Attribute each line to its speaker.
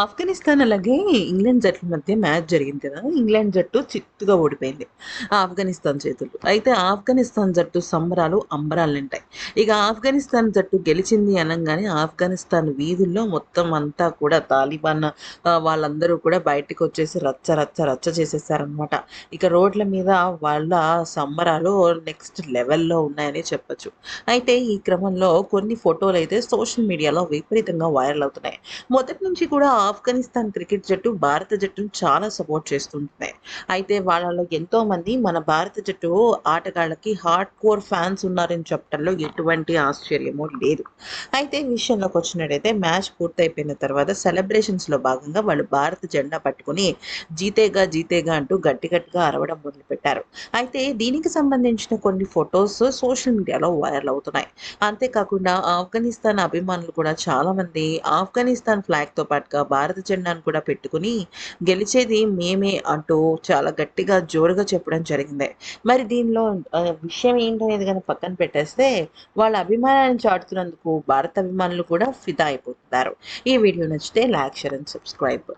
Speaker 1: ఆఫ్ఘనిస్తాన్ అలాగే ఇంగ్లాండ్ జట్ల మధ్య మ్యాచ్ జరిగింది కదా. ఇంగ్లాండ్ జట్టు చిత్తుగా ఓడిపోయింది ఆఫ్ఘనిస్తాన్ చేతులు. అయితే ఆఫ్ఘనిస్తాన్ జట్టు సంబరాలు అంబరాలు ఉంటాయి ఇక ఆఫ్ఘనిస్తాన్ జట్టు గెలిచింది అనగానే ఆఫ్ఘనిస్తాన్ వీధుల్లో మొత్తం అంతా కూడా తాలిబాన్ వాళ్ళందరూ కూడా బయటకు వచ్చేసి రచ్చ రచ్చ రచ్చ చేసేసారనమాట ఇక రోడ్ల మీద వాళ్ళ సంబరాలు నెక్స్ట్ లెవెల్లో ఉన్నాయని చెప్పొచ్చు. అయితే ఈ క్రమంలో కొన్ని ఫోటోలు అయితే సోషల్ మీడియాలో విపరీతంగా వైరల్ అవుతున్నాయి. మొదటి నుంచి కూడా ఆఫ్ఘనిస్తాన్ క్రికెట్ జట్టు భారత జట్టును చాలా సపోర్ట్ చేస్తుంటున్నాయి అయితే వాళ్ళలో ఎంతో మంది మన భారత జట్టు ఆటగాళ్ళకి హార్డ్ కోర్ ఫ్యాన్స్ ఉన్నారని చెప్పడంలో ఎటువంటి ఆశ్చర్యమూ లేదు. అయితే విషయంలోకి వచ్చినట్టయితే మ్యాచ్ పూర్తయిపోయిన తర్వాత సెలబ్రేషన్స్లో భాగంగా వాళ్ళు భారత జెండా పట్టుకుని జీతేగా జీతేగా అంటూ గట్టి గట్టిగా అరవడం మొదలుపెట్టారు. అయితే దీనికి సంబంధించిన కొన్ని ఫొటోస్ సోషల్ మీడియాలో వైరల్ అవుతున్నాయి. అంతేకాకుండా ఆఫ్ఘనిస్తాన్ అభిమానులు కూడా చాలా మంది ఆఫ్ఘనిస్తాన్ ఫ్లాగ్తో పాటుగా భారత జెండాను కూడా పెట్టుకుని గెలిచేది మేమే అంటూ చాలా గట్టిగా జోరుగా చెప్పడం జరిగింది. మరి దీనిలో విషయం ఏంటనేది కానీ పక్కన పెట్టేస్తే వాళ్ళ అభిమానాన్ని చాటుతున్నందుకు భారత అభిమానులు కూడా ఫిదా అయిపోతున్నారు. ఈ వీడియో నచ్చితే లైక్ షేర్ అండ్ సబ్స్క్రైబ్.